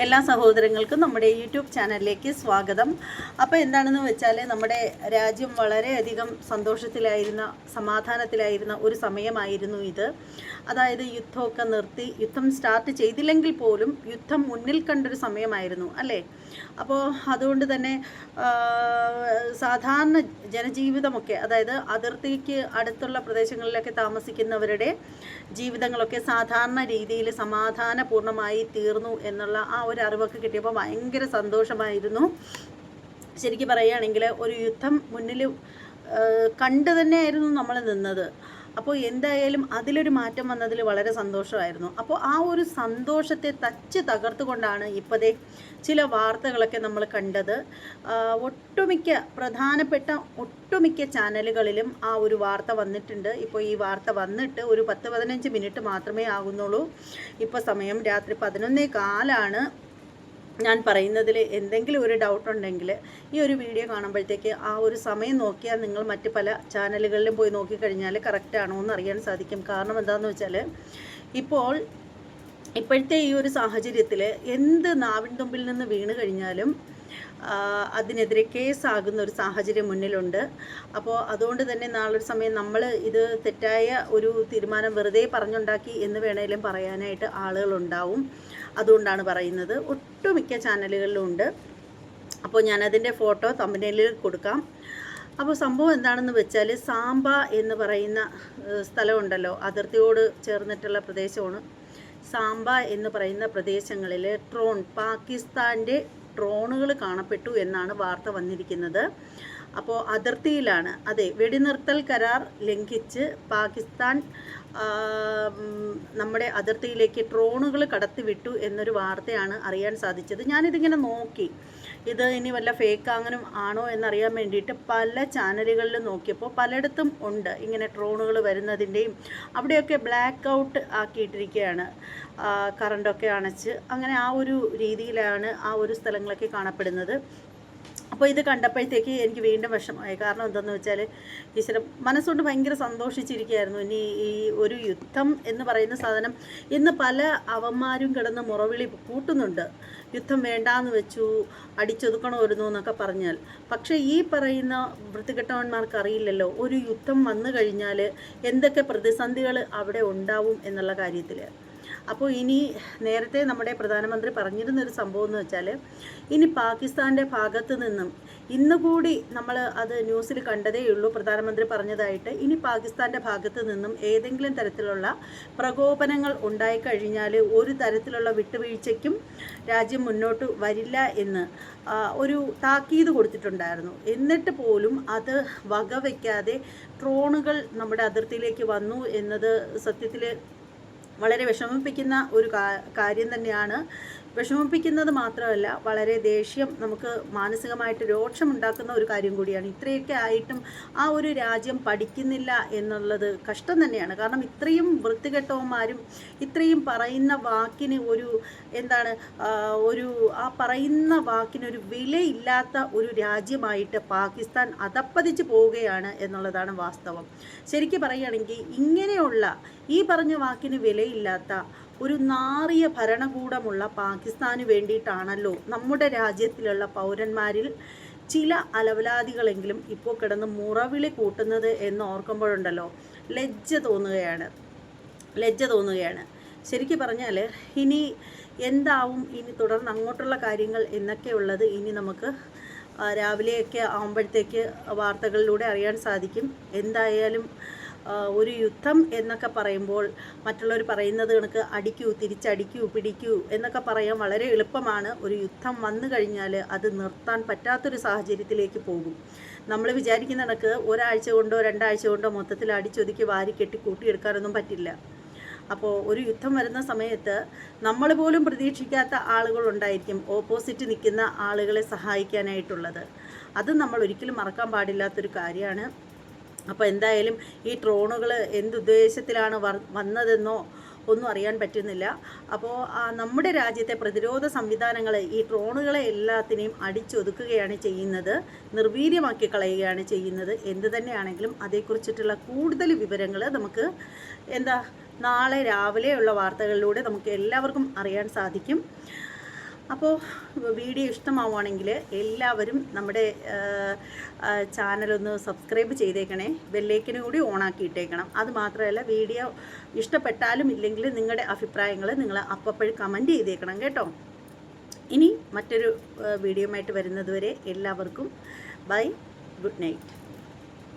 എല്ലാ സഹോദരങ്ങൾക്കും നമ്മുടെ യൂട്യൂബ് ചാനലിലേക്ക് സ്വാഗതം. അപ്പോൾ എന്താണെന്ന് വെച്ചാൽ നമ്മുടെ രാജ്യം വളരെയധികം സന്തോഷത്തിലായിരുന്ന സമാധാനത്തിലായിരുന്ന ഒരു സമയമായിരുന്നു ഇത്. അതായത് യുദ്ധമൊക്കെ നിർത്തി യുദ്ധം സ്റ്റാർട്ട് ചെയ്തില്ലെങ്കിൽ പോലും യുദ്ധം മുന്നിൽ കണ്ടൊരു സമയമായിരുന്നു അല്ലേ? അപ്പോൾ അതുകൊണ്ട് തന്നെ സാധാരണ ജനജീവിതമൊക്കെ അതായത് അതിർത്തിക്ക് അടുത്തുള്ള പ്രദേശങ്ങളിലൊക്കെ താമസിക്കുന്നവരുടെ ജീവിതങ്ങളൊക്കെ സാധാരണ രീതിയിൽ സമാധാനപൂർണമായി തീർന്നു എന്നുള്ള ആ ഒരു അറിവൊക്കെ കിട്ടിയപ്പോൾ ഭയങ്കര സന്തോഷമായിരുന്നു. ശരിക്കും പറയുകയാണെങ്കിൽ ഒരു യുദ്ധം മുന്നിൽ കണ്ടു തന്നെയായിരുന്നു നമ്മൾ നിന്നത്. അപ്പോൾ എന്തായാലും അതിലൊരു മാറ്റം വന്നതിൽ വളരെ സന്തോഷമായിരുന്നു. അപ്പോൾ ആ ഒരു സന്തോഷത്തെ തച്ച് തകർത്തുകൊണ്ടാണ് ഇപ്പോഴത്തെ ചില വാർത്തകളൊക്കെ നമ്മൾ കണ്ടത്. ഒട്ടുമിക്ക പ്രധാനപ്പെട്ട ഒട്ടുമിക്ക ചാനലുകളിലും ആ ഒരു വാർത്ത വന്നിട്ടുണ്ട്. ഇപ്പോൾ ഈ വാർത്ത വന്നിട്ട് ഒരു പത്ത് പതിനഞ്ച് മിനിറ്റ് മാത്രമേ ആകുന്നുള്ളൂ. ഇപ്പോൾ സമയം രാത്രി പതിനൊന്നേ കാലാണ്. ഞാൻ പറയുന്നതിൽ എന്തെങ്കിലും ഒരു ഡൗട്ട് ഉണ്ടെങ്കിൽ ഈ ഒരു വീഡിയോ കാണുമ്പോഴത്തേക്ക് ആ ഒരു സമയം നോക്കിയാൽ നിങ്ങൾ മറ്റ് പല ചാനലുകളിലും പോയി നോക്കിക്കഴിഞ്ഞാൽ കറക്റ്റ് ആണോ എന്ന് അറിയാൻ സാധിക്കും. കാരണം എന്താണെന്ന് വെച്ചാൽ ഇപ്പോൾ ഇപ്പോഴത്തെ ഈ ഒരു സാഹചര്യത്തിൽ എന്ത് നാവിൻ തുമ്പിൽ നിന്ന് വീണ് കഴിഞ്ഞാലും അതിനെതിരെ കേസാകുന്ന ഒരു സാഹചര്യം മുന്നിലുണ്ട്. അപ്പോൾ അതുകൊണ്ട് തന്നെ നാളൊരു സമയം നമ്മൾ ഇത് തെറ്റായ ഒരു തീരുമാനം വെറുതെ പറഞ്ഞുണ്ടാക്കി എന്ന് വേണേലും പറയാനായിട്ട് ആളുകളുണ്ടാവും. അതുകൊണ്ടാണ് പറയുന്നത്. ഒട്ടുമിക്ക ചാനലുകളിലും ഉണ്ട്. അപ്പോൾ ഞാനതിന്റെ ഫോട്ടോ തമ്പനയിൽ കൊടുക്കാം. അപ്പോൾ സംഭവം എന്താണെന്ന് വെച്ചാൽ സാമ്പ എന്ന് പറയുന്ന സ്ഥലമുണ്ടല്ലോ. അതിർത്തിയോട് ചേർന്നിട്ടുള്ള പ്രദേശമാണ്. സാമ്പ എന്ന് പറയുന്ന പ്രദേശങ്ങളിൽ ട്രോൺ പാകിസ്ഥാന്റെ ഡ്രോണുകൾ കാണപ്പെട്ടു എന്നാണ് വാർത്ത വന്നിരിക്കുന്നത്. അപ്പോൾ അതിർത്തിയിലാണ്. അതെ വെടിനിർത്തൽ കരാർ ലംഘിച്ച് പാകിസ്ഥാൻ നമ്മുടെ അതിർത്തിയിലേക്ക് ഡ്രോണുകൾ കടത്തിവിട്ടു എന്നൊരു വാർത്തയാണ് അറിയാൻ സാധിച്ചത്. ഞാനിതിങ്ങനെ നോക്കി. ഇത് ഇനി വല്ല ഫേക്ക് അങ്ങനെ ആണോ എന്നറിയാൻ വേണ്ടിയിട്ട് പല ചാനലുകളിലും നോക്കിയപ്പോൾ പലയിടത്തും ഉണ്ട് ഇങ്ങനെ ഡ്രോണുകൾ വരുന്നതിന്റെയും അവിടെയൊക്കെ ബ്ലാക്ക് ഔട്ട് ആക്കിയിട്ടിരിക്കുകയാണ്. കറണ്ടൊക്കെ അണച്ച്. അങ്ങനെ ആ ഒരു രീതിയിലാണ് ആ ഒരു സ്ഥലങ്ങളൊക്കെ കാണപ്പെടുന്നത്. അപ്പോൾ ഇത് കണ്ടപ്പോഴത്തേക്ക് എനിക്ക് വീണ്ടും വിഷമമായി. കാരണം എന്തെന്ന് വെച്ചാൽ ഈശ്വര മനസ്സുകൊണ്ട് ഭയങ്കര സന്തോഷിച്ചിരിക്കുകയായിരുന്നു. ഇനി ഈ ഒരു യുദ്ധം എന്ന് പറയുന്ന സാധനം ഇന്ന് പല അവന്മാരും കിടന്ന് മുറവിളി കൂട്ടുന്നുണ്ട്. യുദ്ധം വേണ്ടാന്ന് വെച്ചു അടിച്ചൊതുക്കണമായിരുന്നു എന്നൊക്കെ പറഞ്ഞാൽ. പക്ഷേ ഈ പറയുന്ന വൃത്തികെട്ടവന്മാർക്ക് അറിയില്ലല്ലോ ഒരു യുദ്ധം വന്നു കഴിഞ്ഞാൽ എന്തൊക്കെ പ്രതിസന്ധികൾ അവിടെ ഉണ്ടാവും എന്നുള്ള കാര്യത്തിൽ അപ്പോൾ ഇനി നേരത്തെ നമ്മുടെ പ്രധാനമന്ത്രി പറഞ്ഞിരുന്നൊരു സംഭവം എന്ന് വെച്ചാൽ ഇനി പാകിസ്ഥാന്റെ ഭാഗത്ത് നിന്നും ഇന്ന് കൂടി നമ്മൾ അത് ന്യൂസിൽ കണ്ടതേ ഉള്ളൂ. പ്രധാനമന്ത്രി പറഞ്ഞതായിട്ട് ഇനി പാകിസ്ഥാന്റെ ഭാഗത്ത് നിന്നും ഏതെങ്കിലും തരത്തിലുള്ള പ്രകോപനങ്ങൾ ഉണ്ടായിക്കഴിഞ്ഞാൽ ഒരു തരത്തിലുള്ള വിട്ടുവീഴ്ചയ്ക്കും രാജ്യം മുന്നോട്ട് വരില്ല എന്ന് ഒരു താക്കീത് കൊടുത്തിട്ടുണ്ടായിരുന്നു. എന്നിട്ട് പോലും അത് വകവയ്ക്കാതെ ട്രോണുകൾ നമ്മുടെ അതിർത്തിയിലേക്ക് വന്നു എന്നത് സത്യത്തിൽ വളരെ വിഷമിപ്പിക്കുന്ന ഒരു കാര്യം തന്നെയാണ്. വിഷമിപ്പിക്കുന്നത് മാത്രമല്ല വളരെ ദേഷ്യം നമുക്ക് മാനസികമായിട്ട് രോക്ഷമുണ്ടാക്കുന്ന ഒരു കാര്യം കൂടിയാണ്. ഇത്രയൊക്കെ ആയിട്ടും ആ ഒരു രാജ്യം പഠിക്കുന്നില്ല എന്നുള്ളത് കഷ്ടം തന്നെയാണ്. കാരണം ഇത്രയും വൃത്തികെട്ടവന്മാരും ഇത്രയും പറയുന്ന വാക്കിന് ഒരു എന്താണ് ഒരു ആ പറയുന്ന വാക്കിന് ഒരു വിലയില്ലാത്ത ഒരു രാജ്യമായിട്ട് പാകിസ്ഥാൻ അതപ്പതിച്ച് പോവുകയാണ് എന്നുള്ളതാണ് വാസ്തവം. ശരിക്കും പറയുകയാണെങ്കിൽ ഇങ്ങനെയുള്ള ഈ പറഞ്ഞ വാക്കിന് വിലയില്ലാത്ത ഒരു നാറിയ ഭരണകൂടമുള്ള പാകിസ്ഥാന് വേണ്ടിയിട്ടാണല്ലോ നമ്മുടെ രാജ്യത്തിലുള്ള പൗരന്മാരിൽ ചില അലവലാദികളെങ്കിലും ഇപ്പോൾ കിടന്ന് മുറവിളി കൂട്ടുന്നത് എന്ന് ഓർക്കുമ്പോഴുണ്ടല്ലോ. ലജ്ജ തോന്നുകയാണ്. ലജ്ജ തോന്നുകയാണ്. ശരിക്കും പറഞ്ഞാൽ ഇനി എന്താവും? ഇനി തുടർന്ന് അങ്ങോട്ടുള്ള കാര്യങ്ങൾ എന്നൊക്കെയുള്ളത് ഇനി നമുക്ക് രാവിലെയൊക്കെ ആകുമ്പോഴത്തേക്ക് വാർത്തകളിലൂടെ അറിയാൻ സാധിക്കും. എന്തായാലും ഒരു യുദ്ധം എന്നൊക്കെ പറയുമ്പോൾ മറ്റുള്ളവർ പറയുന്നത് കണക്ക് അടിക്കൂ തിരിച്ചടിക്കൂ പിടിക്കൂ എന്നൊക്കെ പറയാൻ വളരെ എളുപ്പമാണ്. ഒരു യുദ്ധം വന്നു കഴിഞ്ഞാൽ അത് നിർത്താൻ പറ്റാത്തൊരു സാഹചര്യത്തിലേക്ക് പോകും. നമ്മൾ വിചാരിക്കുന്ന കണക്ക് ഒരാഴ്ച കൊണ്ടോ രണ്ടാഴ്ച കൊണ്ടോ മൊത്തത്തിൽ അടിച്ചൊതുക്കി വാരി കെട്ടി കൂട്ടിയെടുക്കാനൊന്നും പറ്റില്ല. അപ്പോൾ ഒരു യുദ്ധം വരുന്ന സമയത്ത് നമ്മൾ പോലും പ്രതീക്ഷിക്കാത്ത ആളുകളുണ്ടായിരിക്കും ഓപ്പോസിറ്റ് നിൽക്കുന്ന ആളുകളെ സഹായിക്കാനായിട്ടുള്ളത്. അത് നമ്മൾ ഒരിക്കലും മറക്കാൻ പാടില്ലാത്തൊരു കാര്യമാണ്. അപ്പോൾ എന്തായാലും ഈ ഡ്രോണുകൾ എന്തുദ്ദേശത്തിലാണ് വന്നതെന്നോ ഒന്നും അറിയാൻ പറ്റുന്നില്ല. അപ്പോൾ നമ്മുടെ രാജ്യത്തെ പ്രതിരോധ സംവിധാനങ്ങൾ ഈ ഡ്രോണുകളെ എല്ലാത്തിനെയും അടിച്ചൊതുക്കുകയാണ് ചെയ്യുന്നത് നിർവീര്യമാക്കി കളയുകയാണ് ചെയ്യുന്നത്. എന്ത് തന്നെയാണെങ്കിലും അതേക്കുറിച്ചിട്ടുള്ള കൂടുതൽ വിവരങ്ങൾ നമുക്ക് എന്താ നാളെ രാവിലെയുള്ള വാർത്തകളിലൂടെ നമുക്ക് എല്ലാവർക്കും അറിയാൻ സാധിക്കും. അപ്പോൾ വീഡിയോ ഇഷ്ടമാവുകയാണെങ്കിൽ എല്ലാവരും നമ്മുടെ ചാനലൊന്ന് സബ്സ്ക്രൈബ് ചെയ്തേക്കണേ. ബെല്ലേക്കിന് കൂടി ഓണാക്കി ഇട്ടേക്കണം. അത് മാത്രമല്ല വീഡിയോ ഇഷ്ടപ്പെട്ടാലും ഇല്ലെങ്കിൽ നിങ്ങളുടെ അഭിപ്രായങ്ങൾ നിങ്ങൾ അപ്പപ്പോഴും കമന്റ് ചെയ്തേക്കണം കേട്ടോ. ഇനി മറ്റൊരു വീഡിയോ ആയിട്ട് വരുന്നതുവരെ എല്ലാവർക്കും ബൈ ഗുഡ് നൈറ്റ്.